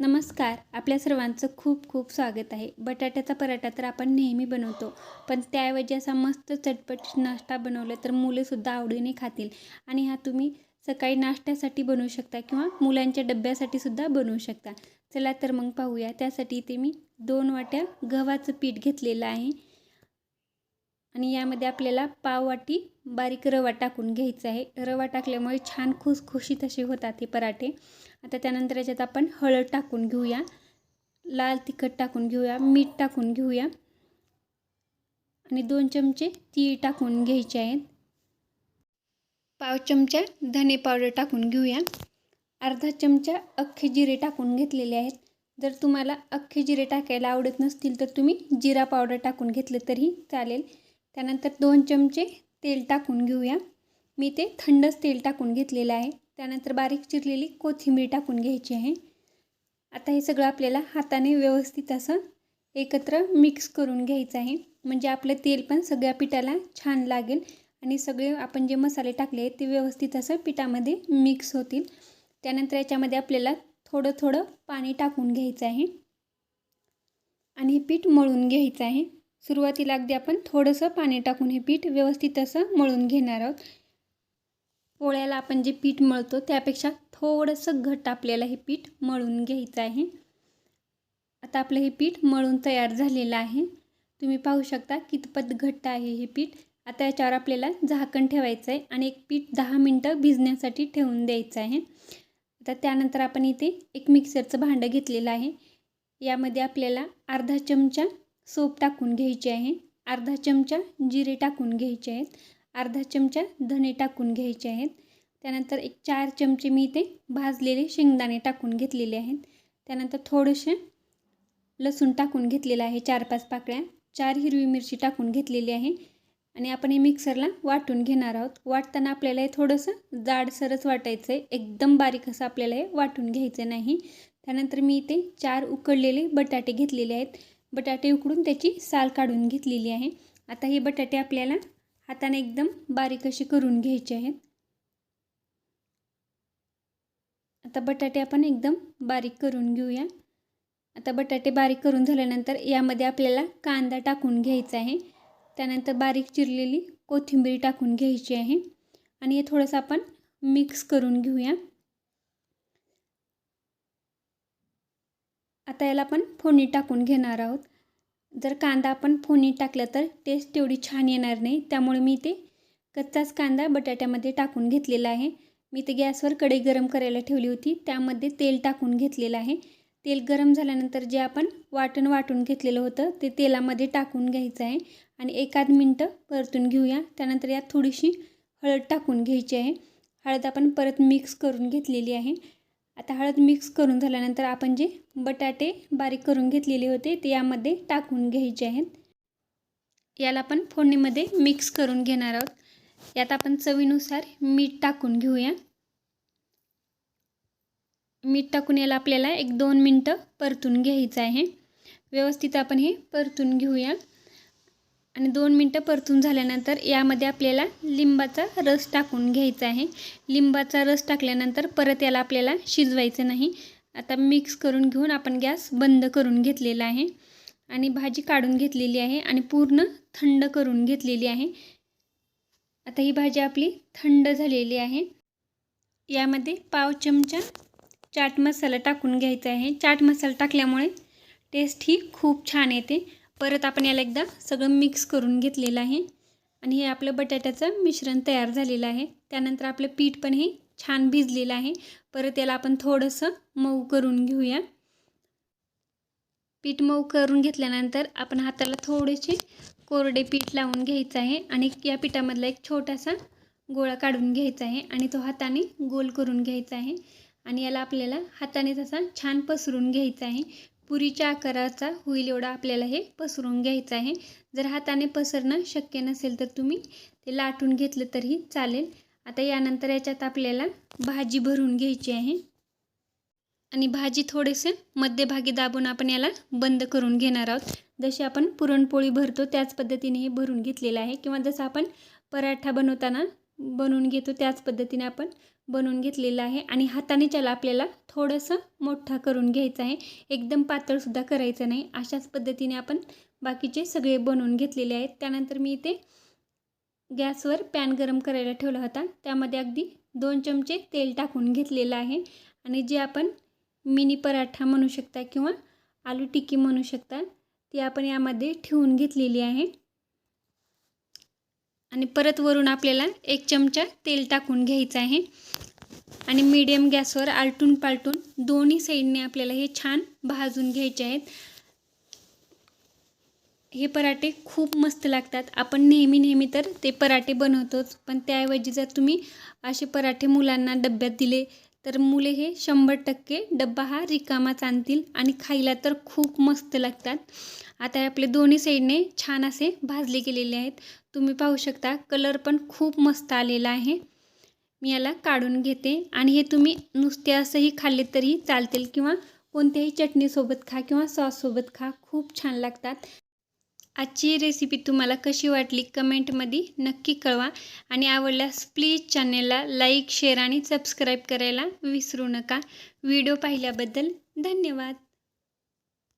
नमस्कार आपल्या सर्वांचं खूप खूप स्वागत आहे. बटाट्याचा पराठा तर आपण नेहमी बनवतो पण त्याऐवजी असा मस्त चटपट नाश्ता बनवला तर मुलंसुद्धा आवडीने खातील. आणि हा तुम्ही सकाळी नाश्त्यासाठी बनवू शकता किंवा मुलांच्या डब्यासाठी सुद्धा बनवू शकता. चला तर मग पाहूया. त्यासाठी इथे मी दोन वाट्या गव्हाचं पीठ घेतलेलं आहे. आणि यामध्ये आपल्याला पाववाटी बारीक रवा टाकून घ्यायचा आहे. रवा टाकल्यामुळे छान खुसखुशीत असे होतात हे पराठे. आता त्यानंतर याच्यात आपण हळद टाकून घेऊया. लाल तिखट टाकून घेऊया. मीठ टाकून घेऊया. आणि दोन चमचे तीळ टाकून घ्यायचे आहेत. पाव चमचा धने पावडर टाकून घेऊया. अर्धा चमचा अख्खे जिरे टाकून घेतलेले आहेत. जर तुम्हाला अख्खे जिरे टाकायला आवडत नसतील तर तुम्ही जिरा पावडर टाकून घेतलं तरी चालेल. त्यानंतर दोन चमचे तेल टाकून घेऊया. मी ते थंडच तेल टाकून घेतलेलं आहे. त्यानंतर बारीक चिरलेली कोथिंबीर टाकून घ्यायची आहे. आता हे सगळं आपल्याला हाताने व्यवस्थित असं एकत्र मिक्स करून घ्यायचं आहे. म्हणजे आपलं तेल पण सगळ्या पिठाला छान लागेल आणि सगळे आपण जे मसाले टाकले आहेत ते व्यवस्थित असं पिठामध्ये मिक्स होतील. त्यानंतर याच्यामध्ये आपल्याला थोडं थोडं पाणी टाकून घ्यायचं आहे. आणि हे पीठ मळून घ्यायचं आहे. सुरुवातीला अगदी आपण थोडंसं पाणी टाकून हे पीठ व्यवस्थित असं मळून घेणार आहोत. पोळ्याला आपण जे पीठ मळतो त्यापेक्षा थोडंसं घट्ट आपल्याला हे पीठ मळून घ्यायचं आहे. आता आपलं हे पीठ मळून तयार झालेलं आहे. तुम्ही पाहू शकता कितपत घट्ट आहे हे पीठ. आता याच्यावर आपल्याला झाकण ठेवायचं आहे आणि एक पीठ दहा मिनटं भिजण्यासाठी ठेवून द्यायचं आहे. आता त्यानंतर आपण इथे एक मिक्सरचं भांडं घेतलेलं आहे. यामध्ये आपल्याला अर्धा चमचा सोप टाकून घ्यायचे आहे. अर्धा चमचा जिरे टाकून घ्यायचे आहेत. अर्धा चमचा धणे टाकून घ्यायचे आहेत. त्यानंतर एक चार चमचे मी इथे भाजलेले शेंगदाणे टाकून घेतलेले आहेत. त्यानंतर थोडेसे लसूण टाकून घेतलेलं आहे चार पाच पाकळ्या. चार हिरवी मिरची टाकून घेतलेली आहे. आणि आपण हे मिक्सरला वाटून घेणार आहोत. वाटताना आपल्याला हे थोडंसं जाडसरच वाटायचं आहे एकदम बारीक असं आपल्याला हे वाटून घ्यायचं नाही. त्यानंतर मी इथे चार उकडलेले बटाटे घेतलेले आहेत. बटाटे उकडून त्याची साल काढून घेतलेली आहे. आता हे बटाटे आपल्याला हाताने एकदम बारीक असे करून घ्यायचे आहेत. आता बटाटे आपण एकदम बारीक करून घेऊया. आता बटाटे बारीक करून झाल्यानंतर यामध्ये आपल्याला कांदा टाकून घ्यायचा आहे. त्यानंतर बारीक चिरलेली कोथिंबीर टाकून घ्यायची आहे. आणि हे थोडंसं आपण मिक्स करून घेऊया. आता याला आपण फोडणी टाकून घेणार आहोत. जर कांदा आपण फोडणी टाकलं तर टेस्ट तेवढी छान येणार नाही. त्यामुळे मी ते कच्चाच कांदा बटाट्यामध्ये टाकून घेतलेला आहे. मी ते गॅसवर कढई गरम करायला ठेवली होती. त्यामध्ये तेल टाकून घेतलेलं आहे. तेल गरम झाल्यानंतर जे आपण वाटण वाटून घेतलेलं होतं ते तेलामध्ये टाकून घ्यायचं आहे. आणि एकाद मिनटं परतून घेऊया. त्यानंतर यात थोडीशी हळद टाकून घ्यायची आहे. हळद आपण परत मिक्स करून घेतलेली आहे. आता हळद मिक्स करून झाल्यानंतर आपण जे बटाटे बारीक करून घेतलेले होते ते यामध्ये टाकून घ्यायचे आहेत. याला आपण फोडणीमध्ये मिक्स करून घेणार आहोत. यात आपण चवीनुसार मीठ टाकून घेऊया. मीठ टाकून याला आपल्याला एक दोन मिनटं परतून घ्यायचं आहे. व्यवस्थित आपण हे परतून घेऊया. आणि दोन मिनटं परतून झाल्यानंतर यामध्ये आपल्याला लिंबाचा रस टाकून घ्यायचा आहे. लिंबाचा रस टाकल्यानंतर परत याला आपल्याला शिजवायचं नाही. आता मिक्स करून घेऊन आपण गॅस बंद करून घेतलेला आहे. आणि भाजी काढून घेतलेली आहे आणि पूर्ण थंड करून घेतलेली आहे. आता ही भाजी आपली थंड झालेली आहे. यामध्ये पाव चमचा चाट मसाला टाकून घ्यायचा आहे. चाट मसाला टाकल्यामुळे टेस्ट ही खूप छान येते. परत आपण याला एकदा सगळं मिक्स करून घेतलेलं आहे. आणि हे आपलं बटाट्याचं मिश्रण तयार झालेलं आहे. त्यानंतर आपलं पीठ पण हे छान भिजलेलं आहे. परत याला आपण थोडंसं मऊ करून घेऊया. पीठ मऊ करून घेतल्यानंतर आपण हाताला थोडेसे कोरडे पीठ लावून घ्यायचं आहे. आणि या पिठामधला एक छोटासा गोळा काढून घ्यायचा आहे. आणि तो हाताने गोल करून घ्यायचा आहे. आणि याला आपल्याला हाताने तसा छान पसरून घ्यायचा आहे. पुरीच्या आकाराचा होईल एवढा आपल्याला हे पसरून घ्यायचं आहे. जर हाताने पसरणं शक्य नसेल तर तुम्ही ते लाटून घेतलं तरी चालेल. आता यानंतर याच्यात आपल्याला भाजी भरून घ्यायची आहे. आणि भाजी थोडेसे मध्यभागी दाबून आपण याला बंद करून घेणार आहोत. जशी आपण पुरणपोळी भरतो त्याच पद्धतीने हे भरून घेतलेलं आहे. किंवा जसं आपण पराठा बनवताना बनवून घेतो. त्याच पद्धतीने आपण बनवून घेतलेलं आहे. आणि हाताने त्याला आपल्याला थोडंसं मोठा करून घ्यायचं आहे. एकदम पातळसुद्धा करायचं नाही. अशाच पद्धतीने आपण बाकीचे सगळे बनवून घेतलेले आहेत. त्यानंतर मी इथे गॅसवर पॅन गरम करायला ठेवला होता. त्यामध्ये अगदी दोन चमचे तेल टाकून घेतलेलं आहे. आणि जे आपण मिनी पराठा म्हणू शकता किंवा आलू टिक्की म्हणू शकता ती आपण यामध्ये ठेवून घेतलेली आहे. आणि परत वरून आपल्याला एक चमचा तेल टाकून घ्यायचं आहे. आणि मीडियम गॅसवर आलटून पालटून दोन्ही साईडने आपल्याला हे छान भाजून घ्यायचे आहेत. हे पराठे खूप मस्त लागतात. आपण नेहमी नेहमी तर ते पराठे बनवतोच. पण त्याऐवजी जर तुम्ही असे पराठे मुलांना डब्यात दिले तर मुले हे शंभर टक्के डब्बा हा रिकामाच आणतील आणि खायला तर खूप मस्त लागतात. आता आपले दोन्ही साईडने छान असे भाजले गेलेले आहेत. तुम्ही पाहू शकता कलर पण खूप मस्त आलेला आहे. मी याला काढून घेते आणि हे तुम्ही नुसते असंही खाल्ले तरी चालतील किंवा कोणत्याही चटणीसोबत खा किंवा सॉससोबत खा. खूप छान लागतात. आजची रेसिपी तुम्हाला कशी वाटली कमेंटमध्ये नक्की कळवा. आणि आवडल्यास प्लीज चॅनेलला लाईक शेअर आणि सबस्क्राईब करायला विसरू नका. व्हिडिओ पाहिल्याबद्दल धन्यवाद.